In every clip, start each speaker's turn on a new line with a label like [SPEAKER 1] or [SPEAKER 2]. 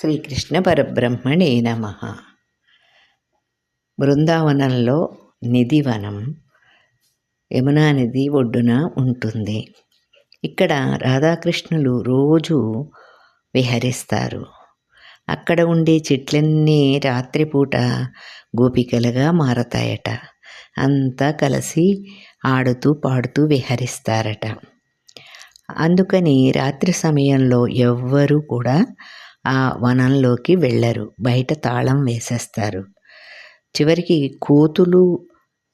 [SPEAKER 1] శ్రీకృష్ణ పరబ్రహ్మణే నమ. బృందావనంలో నిధివనం యమునా నది ఒడ్డున ఉంటుంది. ఇక్కడ రాధాకృష్ణులు రోజు విహరిస్తారు. అక్కడ ఉండే చెట్లన్నీ రాత్రిపూట గోపికలుగా మారతాయట. అంతా కలిసి ఆడుతూ పాడుతూ విహరిస్తారట. అందుకని రాత్రి సమయంలో ఎవ్వరూ కూడా ఆ వనంలోకి వెళ్ళరు. బయట తాళం వేసేస్తారు. చివరికి కోతులు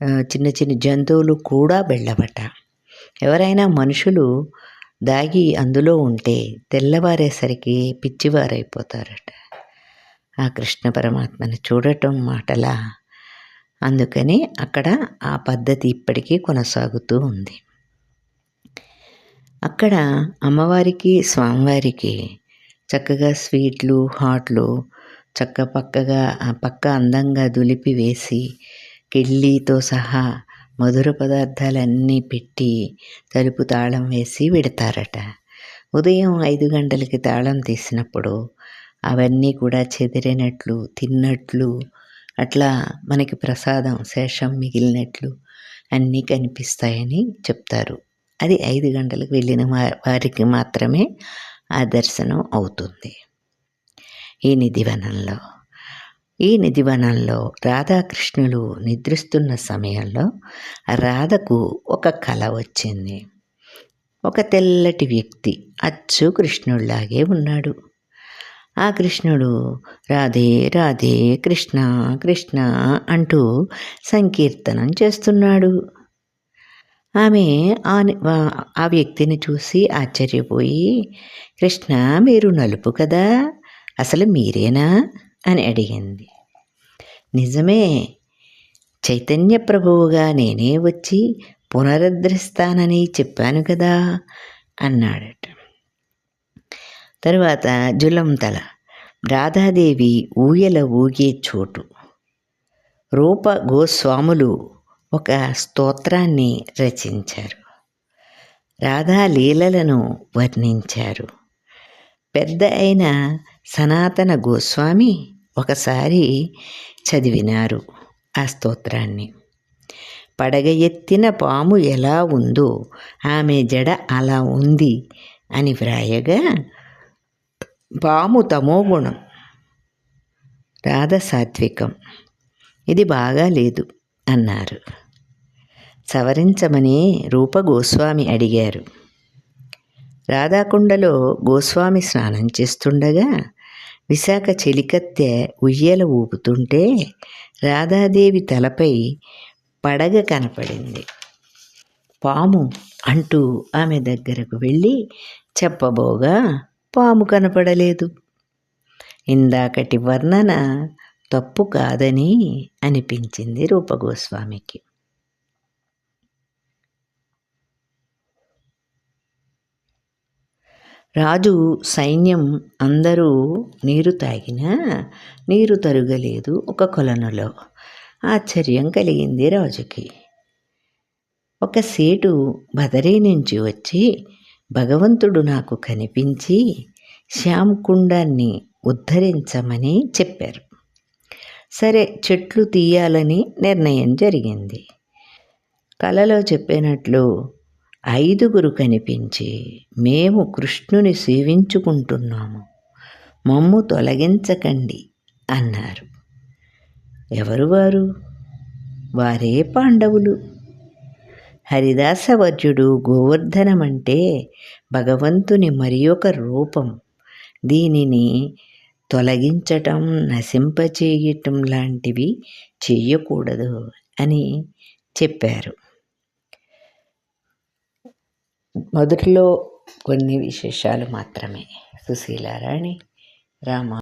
[SPEAKER 1] చిన్న చిన్న జంతువులు కూడా వెళ్ళవట ఎవరైనా మనుషులు దాగి అందులో ఉంటే తెల్లవారేసరికి పిచ్చివారైపోతారట. ఆ కృష్ణ పరమాత్మని చూడటం మాటలా? అందుకని అక్కడ ఆ పద్ధతి ఇప్పటికీ కొనసాగుతూ ఉంది. అక్కడ అమ్మవారికి స్వామివారికి చక్కగా స్వీట్లు హాట్లు చక్క పక్కగా పక్క అందంగా దులిపి వేసి కిళ్ళీతో సహా మధుర పదార్థాలన్నీ పెట్టి తలుపు తాళం వేసి విడతారట. ఉదయం ఐదు గంటలకి తాళం తీసినప్పుడు అవన్నీ కూడా చెదిరినట్లు తిన్నట్లు అట్లా మనకి ప్రసాదం శేషం మిగిలినట్లు అన్నీ కనిపిస్తాయని చెప్తారు. అది ఐదు గంటలకు వెళ్ళిన వారికి మాత్రమే ఆ దర్శనం అవుతుంది. ఈ నిధివనంలో ఈ నిధివనంలో రాధాకృష్ణులు నిద్రిస్తున్న సమయంలో రాధకు ఒక కళ వచ్చింది. ఒక తెల్లటి వ్యక్తి అచ్చు కృష్ణుడిలాగే ఉన్నాడు. ఆ కృష్ణుడు రాధే రాధే కృష్ణ కృష్ణ అంటూ సంకీర్తనం చేస్తున్నాడు. ఆమె ఆ వ్యక్తిని చూసి ఆశ్చర్యపోయి కృష్ణ మీరు నలుపు కదా? అసలు మీరేనా? అని అడిగింది. నిజమే. చైతన్య ప్రభువుగా నేనే వచ్చి పునరుద్ధరిస్తానని చెప్పాను కదా? అన్నాడట. తరువాత జులంతల రాధాదేవి ఊయల ఊగే చోటు. రూప గోస్వాములు ఒక స్తోత్రాన్ని రచించారు. రాధా లీలలను వర్ణించారు. పెద్ద అయిన సనాతన గోస్వామి ఒకసారి చదివినారు ఆ స్తోత్రాన్ని. పడగ ఎత్తిన పాము ఎలా ఉందో ఆమె జడ అలా ఉంది అని వ్రాయగా పాము తమోగుణం రాధ సాత్వికం. ఇది బాగా లేదు. అన్నారు. సవరించమని రూప గోస్వామి అడిగారు. రాధాకుండలో గోస్వామి స్నానం చేస్తుండగా విశాఖ చెలికత్తె ఉయ్యల ఊపుతుంటే రాధాదేవి తలపై పడగ కనపడింది. పాము అంటూ ఆమె దగ్గరకు వెళ్ళి చెప్పబోగా పాము కనపడలేదు. ఇందాకటి వర్ణన తప్పు కాదని అనిపించింది రూపగోస్వామికి. రాజు సైన్యం అందరూ నీరు తాగినా నీరు తరుగలేదు ఒక కొలనులో. ఆశ్చర్యం కలిగింది రాజుకి. ఒక సేటు బదరీ నుంచి వచ్చి భగవంతుడు నాకు కనిపించి శ్యామ్ కుండాన్ని ఉద్ధరించమని చెప్పారు. సరే చెట్లు తీయాలని నిర్ణయం జరిగింది. కలలో చెప్పినట్లు ఐదుగురు కనిపించి మేము కృష్ణుని సేవించుకుంటున్నాము. మమ్ము తొలగించకండి అన్నారు. ఎవరు వారు? వారే పాండవులు. హరిదాసవర్యుడు గోవర్ధనమంటే భగవంతుని మరి ఒక రూపం. దీనిని తొలగించటం నశింపచేయటం లాంటివి చేయకూడదు అని చెప్పారు. మొదట్లో కొన్ని విశేషాలు మాత్రమే. సుశీలారాణి రామ